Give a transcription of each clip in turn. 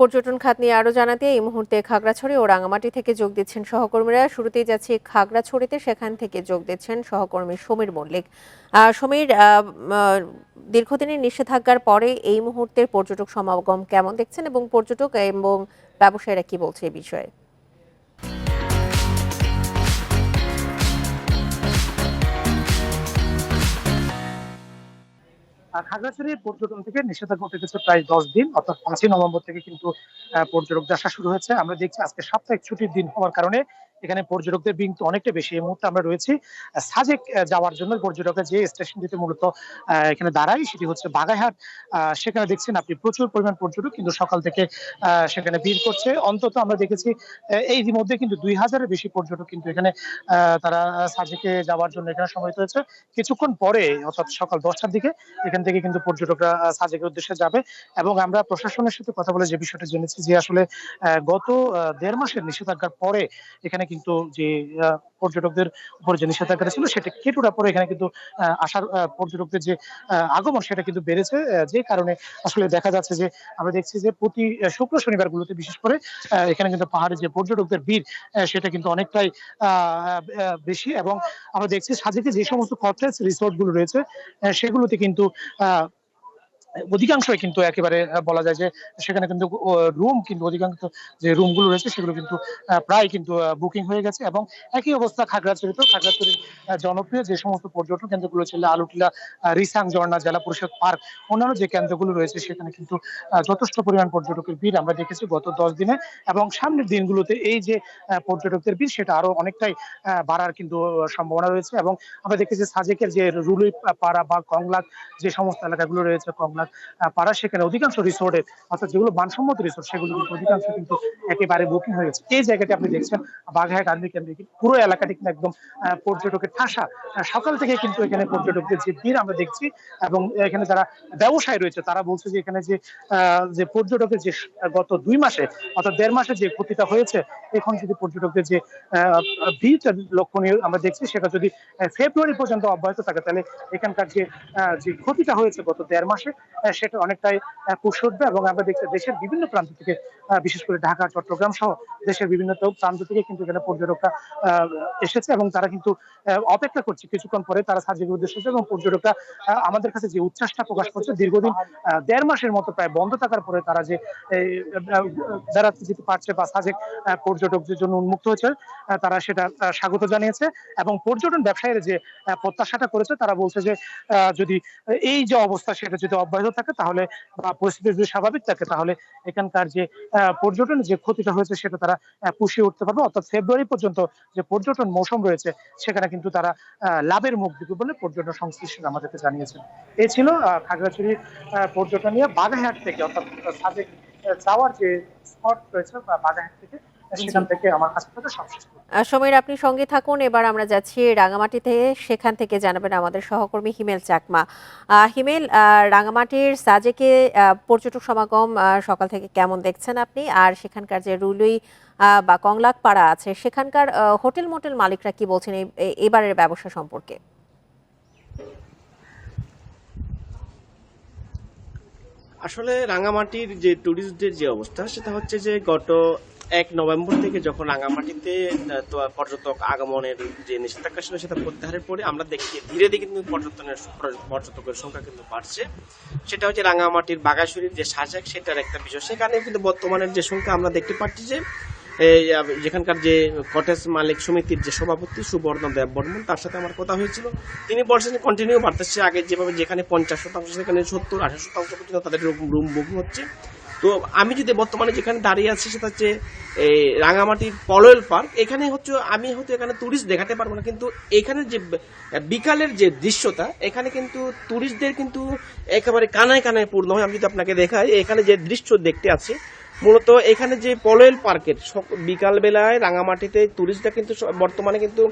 পর্যটন খাত নিয়ে আরও জানাতে এই মুহূর্তে খাগড়াছড়ি ও রাঙামাটি থেকে যোগ দিচ্ছেন সহকর্মীরা। শুরুতেই যাচ্ছি খাগড়াছড়িতে, সেখান থেকে যোগ দিচ্ছেন সহকর্মী সমীর মল্লিক। সমীর দীর্ঘদিনের নিষেধাজ্ঞার পরে এই মুহূর্তে পর্যটক সমাগম কেমন দেখছেন এবং পর্যটক এবং ব্যবসায়ীরা কি বলছে এই বিষয়ে? আর খাগড়াছড়ির পর্যটন থেকে নিষেধাজ্ঞা উঠে প্রায় দশ দিন অর্থাৎ পাঁচই নভেম্বর থেকে কিন্তু আহ, পর্যটকদের আসা শুরু হয়েছে। আমরা দেখছি আজকে সাপ্তাহিক ছুটির দিন হওয়ার কারণে এখানে পর্যটকদের কিন্তু অনেকটা বেশি। এই মুহূর্তে আমরা রয়েছি সাজেক যাওয়ার জন্য পর্যটকরা যে স্টেশনটিতে মূলত এখানে দাঁড়ায়, সেটি হচ্ছে বাগাইহাট। সেখানে দেখছেন আপনি প্রচুর পরিমাণ পর্যটক কিন্তু সকাল থেকে সেখানে ভিড় করছে। অন্তত আমরা দেখেছি এই মধ্যে কিন্তু দুই হাজারের বেশি পর্যটক কিন্তু এখানে তারা সাজেকে যাওয়ার জন্য এখানে সমবেত হয়েছে কিছুক্ষণ পরে, অর্থাৎ সকাল দশটার দিকে, এখান থেকে কিন্তু পর্যটকরা সাজেকের উদ্দেশ্যে যাবে এবং আমরা প্রশাসনের সাথে কথা বলে যে বিষয়টা জেনেছি যে আসলে গত দেড় মাসের নিষেধাজ্ঞার পরে এখানে কিন্তু যে পর্যটকদের উপর যে নিষেধাজ্ঞাটা ছিল সেটা কেটুটা পরে এখানে কিন্তু আসার পর্যটকদের যে আগমন সেটা কিন্তু বেড়েছে যে কারণে আসলে দেখা যাচ্ছে যে, আমরা দেখছি যে প্রতি শুক্র শনিবার গুলোতে বিশেষ করে এখানে কিন্তু পাহাড়ে যে পর্যটকদের ভিড় সেটা কিন্তু অনেকটাই বেশি এবং আমরা দেখছি সাজেকে যে সমস্ত কটেজ রিসোর্টগুলো রয়েছে সেগুলোতে কিন্তু, আহ অধিকাংশই কিন্তু একেবারে বলা যায় যে সেখানে কিন্তু রুম কিন্তু, অধিকাংশ যে রুমগুলো রয়েছে সেগুলো কিন্তু প্রায় কিন্তু বুকিং হয়ে গেছে এবং একই অবস্থা খাগড়াছড়িতেও। খাগড়াছড়ির জনপ্রিয় যে সমস্ত পর্যটন কেন্দ্রগুলো ছিল, আলুটিলা রিসাং, ঝর্ণা, জেলা পরিষদ পার্ক, অন্যান্য যে কেন্দ্রগুলো রয়েছে সেখানে কিন্তু যথেষ্ট পরিমাণ পর্যটকের ভিড় আমরা দেখেছি গত দশ দিনে এবং সামনের দিনগুলোতে এই যে পর্যটকদের ভিড় সেটা আরও অনেকটাই বাড়ার কিন্তু সম্ভাবনা রয়েছে এবং আমরা দেখেছি সাজেকের যে রুলুই পাড়া বা কংলাক যে সমস্ত এলাকাগুলো রয়েছে, কংলাক আহ, পাড়া সেখানে অধিকাংশ রিসোর্টে অর্থাৎ যেগুলো মানসম্মত রিসোর্ট সেগুলো কিন্তু অধিকাংশ কিন্তু একেবারে বুকিং হয়ে গেছে। এই জায়গাটি আপনি দেখছেন আর্মি কেন্দ্রে কিন্তু পুরো এলাকাটি কিন্তু একদম পর্যটকের ঠাসা। সকাল থেকে কিন্তু এখানে পর্যটকদের যে ভিড় আমরা দেখছি এবং এখানে যারা ব্যবসায়ী রয়েছে তারা বলছে যে এখানে যে যে পর্যটকের যে গত দুই মাসে অর্থাৎ দেড় মাসে যে ক্ষতিটা হয়েছে এখন যদি পর্যটকদের যে ভিড়টা লক্ষণীয় আমরা দেখছি সেটা যদি ফেব্রুয়ারি পর্যন্ত অব্যাহত থাকে তাহলে এখানকার যে যে ক্ষতিটা হয়েছে গত দেড় মাসে সেটা অনেকটাই পুষবে এবং আমরা দেখছি দেশের বিভিন্ন প্রান্ত থেকে বিশেষ করে ঢাকা, চট্টগ্রাম সহ দেশের বিভিন্ন প্রান্ত থেকে কিন্তু এখানে পর্যটকরা এসেছে এবং তারা কিন্তু অপেক্ষা করছে কিছুক্ষণ পরে তারা সাজেকের উদ্দেশ্যে এসেছে এবং পর্যটকরা আমাদের কাছে যে উচ্ছ্বাসটা প্রকাশ করছে দীর্ঘদিন দেড় মাসের মতো প্রায় বন্ধ থাকার পরে তারা যে বেড়াতে যেতে পারছে বা সাজেক পর্যটকদের জন্য উন্মুক্ত হয়েছে তারা সেটা স্বাগত জানিয়েছে এবং পর্যটন ব্যবসায়ীরা যে প্রত্যাশাটা করেছে তারা বলছে যে যদি, এই যে অবস্থা সেটা যদি অব্যাহত থাকে তাহলে বা পরিস্থিতি যদি স্বাভাবিক থাকে তাহলে এখানকার যে আহ, পর্যটনের যে ক্ষতিটা হয়েছে সেটা তারা পুষিয়ে উঠতে পারবে। অর্থাৎ ফেব্রুয়ারি পর্যন্ত যে পর্যটন মৌসুম রয়েছে সেখানে কিন্তু তারা লাভের মুখ দিবে বলে পর্যটন সংশ্লিষ্ট আমাদেরকে জানিয়েছেন। এই ছিল আহ, পর্যটন নিয়ে বাগাহাট থেকে অর্থাৎ সাজেক যাওয়ার যে স্পট রয়েছে বাগাহাট থেকে সেখান থেকে আমার কাছে থেকে সবশেষ আহ, সমীর আপনি সঙ্গে থাকুন। এবার আমরা যাচ্ছি রাঙামাটিতে। সেখান থেকে জানাবেন আমাদের সহকর্মী হিমেল চাকমা। আহ, হিমেল আহ, রাঙামাটির সাজেকে আহ, পর্যটক সমাগম আহ, সকাল থেকে কেমন দেখছেন আপনি? আর সেখানকার যে রুলুই বা কংলাক পাড়া আছে সেখানকার আহ, হোটেল মোটেল মালিকরা কি বলছেন এবারের ব্যবসা সম্পর্কে? আসলে রাঙামাটির যে ট্যুরিস্টদের যে অবস্থা সেটা হচ্ছে যে গত এক নভেম্বর থেকে যখন রাঙামাটিতে পর্যটক আগমনের যে নিষেধাজ্ঞা ছিল সেটা প্রত্যাহারের পরে আমরা দেখি, ধীরে ধীরে কিন্তু পর্যটনের পর্যটকের সংখ্যা কিন্তু বাড়ছে। সেটা হচ্ছে রাঙামাটির বাগাসুরির যে সাজাক সেটার একটা বিষয়। সেখানে কিন্তু বর্তমানের যে সংখ্যা আমরা দেখতে পাচ্ছি যে যেখানকার যে কটেজ মালিক সমিতির যে সভাপতি সুবর্ণ দেব বর্মন, তার সাথে আমার কথা হয়েছিল। তিনি বলছেন কন্টিনিউ বাড়তেছে। আগে যেভাবে যেখানে পঞ্চাশ শতাংশ, সেখানে সত্তর আঠাশ শতাংশ পর্যন্ত তাদের রুম বুকিং হচ্ছে। তো আমি যদি বর্তমানে যেখানে দাঁড়িয়ে আছি সেটা হচ্ছে এই রাঙামাটির পলয়েল পার্ক। এখানে হচ্ছে, আমি হয়তো এখানে টুরিস্ট দেখাতে পারব না, কিন্তু এখানে যে, বিকালের যে দৃশ্যটা, এখানে কিন্তু টুরিস্টদের কিন্তু একেবারে কানায় কানায় পূর্ণ হয়। আমি যদি আপনাকে দেখাই, এখানে যে দৃশ্য দেখতে আছে মূলত এখানে যে পলয়েল পার্কের বিকালবেলায় রাঙামাটিতে টুরিস্টরা কিন্তু বর্তমানে কিন্তু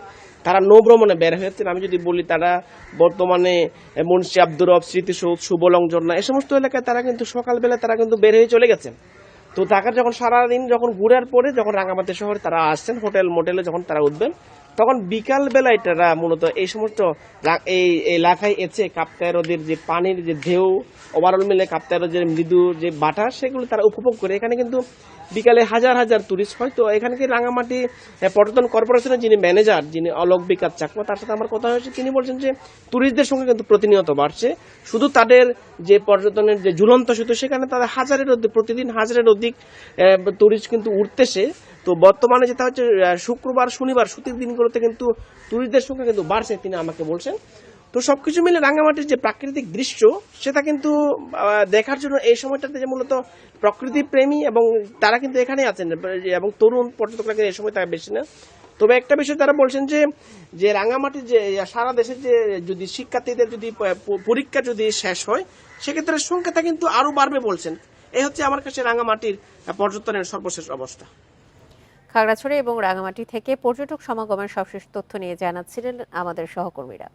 তারা নৌ ভ্রমণে বের হয়েছেন আমি যদি বলি তারা বর্তমানে এ, মুন্সি আব্দুর রব স্মৃতিসৌধ সুবলং ঝর্ণা এই সমস্ত এলাকায় তারা কিন্তু সকালবেলা তারা কিন্তু বের হয়ে চলে গেছেন। তো ঢাকার যখন সারাদিন যখন ঘুরার পরে যখন রাঙামাটি শহরে তারা আসছেন হোটেল মোটেলে যখন তারা উঠবেন তখন বিকাল বেলায় তারা মূলত এই সমস্ত এই লাখাই এসে কাপ্তায় নদীর যে পানির যে ঢেউ ওভারঅল মিলে কাপ্তায় নদীর মৃদু যে বাতাস সেগুলো তারা উপভোগ করে। এখানে কিন্তু বিকালে হাজার হাজার টুরিস্ট হয়। তো এখানে কি রাঙামাটি পর্যটন কর্পোরেশনের যিনি ম্যানেজার যিনি অলোক বিকাশ চাকমা, তার সাথে আমার কথা হয়েছে, তিনি বলছেন যে টুরিস্টদের সঙ্গে কিন্তু প্রতিনিয়ত বাড়ছে। শুধু তাদের যে পর্যটনের যে ঝুলন্ত সেতু, সেখানে তাদের হাজারের অধিক, প্রতিদিন হাজারের অধিক টুরিস্ট কিন্তু উঠতেছে। তো বর্তমানে যেটা হচ্ছে শুক্রবার, শনিবার ছুটির দিনগুলোতে কিন্তু টুরিস্টদের সংখ্যা কিন্তু বাড়ছে, তিনি আমাকে বলছেন। তো সবকিছু মিলে রাঙ্গামাটির যে প্রাকৃতিক দৃশ্য, সেটা কিন্তু দেখার জন্য এই সময়টাতে যে মূলত প্রকৃতি প্রেমী এবং তারা কিন্তু এখানে আছেন, এবং তরুণ পর্যটকরা কিন্তু এই সময় তারা বেশি না তবে একটা বিষয় তারা বলছেন যে যে রাঙামাটির যে, সারা দেশে যে, যদি শিক্ষার্থীদের যদি পরীক্ষা যদি শেষ হয়, সেক্ষেত্রে সংখ্যাটা কিন্তু আরও বাড়বে বলছেন। এই হচ্ছে আমার কাছে রাঙামাটির পর্যটনের সর্বশেষ অবস্থা। খাগড়াছড়ি এবং রাঙামাটি থেকে পর্যটক সমাগমের সবশেষ তথ্য নিয়ে জানাচ্ছিলেন আমাদের সহকর্মীরা।